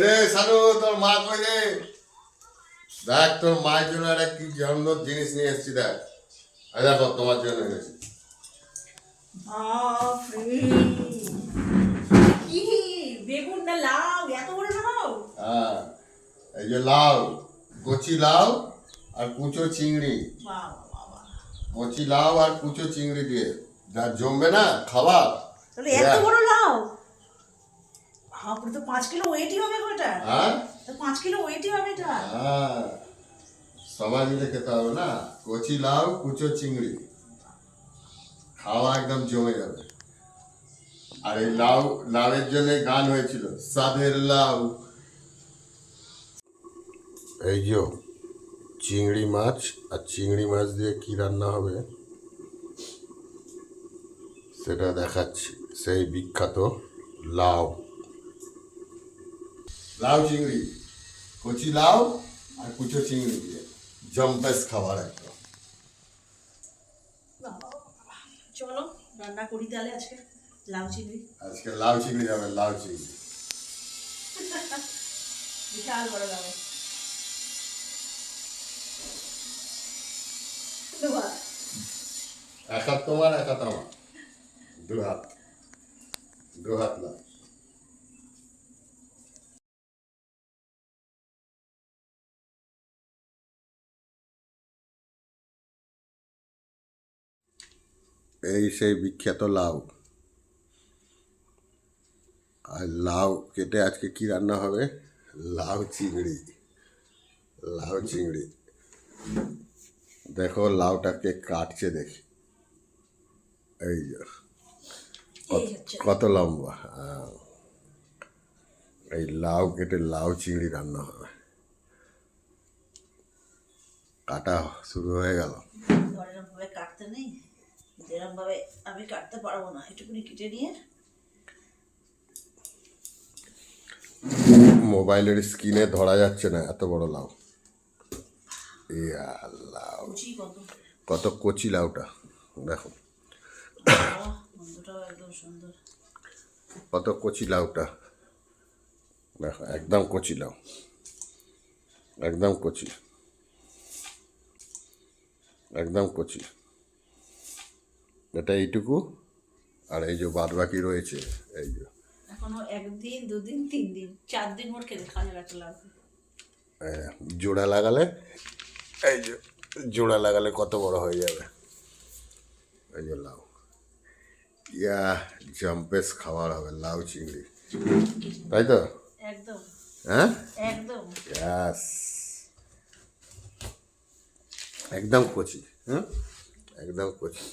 রে সানু তোর মা কই রে? দেখ তোর মায়ের জন্য একটা কি জন্য জিনিস নিয়ে এসেছি দেখ। এই দেখো তোমার জন্য এনেছি বেগুন না লাউ? এত বড় লাউ? হ্যাঁ এই যে লাউ কচি লাউ আর কুচো চিংড়ি। কচি লাউ আর কুচো চিংড়ি দিয়ে। যা জমবে না খাবার। এত বড় লাউ? বাপরে তো পাঁচ কিলো ওয়েটই হবে এটা হ্যাঁ? তো পাঁচ কিলো ওয়েটই হবে এটা। হ্যাঁ। সবাই মিলে খেতে হবে না? কচি লাউ কুচো চিংড়ি। খাওয়া একদম জমে যাবে। আর এই লাউ লাউয়ের জন্য গান হয়েছিল সাধের লাউ। এই যে চিংড়ি মাছ আর চিংড়ি মাছ দিয়ে কি রান্না হবে? সেটা দেখাচ্ছি। সেই বিখ্যাত লাউ। লাউ চিংড়ি কচি লাউ আর কুচো চিংড়ি দিয়ে। জম্পেস খাবার একদম। চলো রান্না করি তাহলে আজকে লাউ চিংড়ি। আজকে লাউ চিংড়ি যাবে লাউ চিংড়ি। বিশাল বড় লাউ। এক হাত তোমার এক হাত আমার। দু হাত। দু হাত লাউ। এই সেই বিখ্যাত লাউ। আর লাউ কেটে আজকে কি রান্না হবে? লাউ চিংড়ি। লাউ চিংড়ি। দেখো লাউটাকে কাটছে দেখি। এই যে কত লম্বা হ্যাঁ। এই লাউ কেটে লাউ চিংড়ি রান্না হবে। কাটা শুরু হয়ে গেল। যেরকম ভাবে আমি কাটতে পারব না। একটুকুনি কেটে নিয়ে। মোবাইলের স্ক্রিনে ধরা যাচ্ছে না এত বড় লাউ। লাউ কত? কচি লাউটা দেখো। কত কচি লাউটা দেখো একদম কচি লাউ। একদম কচি। একদম কচি। এটা এইটুকু। আর এই যে বাদ বাকি রয়েছে এই যে। এখনও একদিন দুদিন তিন দিন চার দিন মোট খেতে যাবে একটা জোড়া লাগালে এই যে জোড়া লাগালে কত বড় হয়ে যাবে। এই যে লাউ। ইয়া জম্পেস খাবার হবে লাউ চিংড়ি। তাই তো? একদম। হ্যাঁ? একদম। ইয়াস একদম কচি হ্যাঁ? একদম কচি।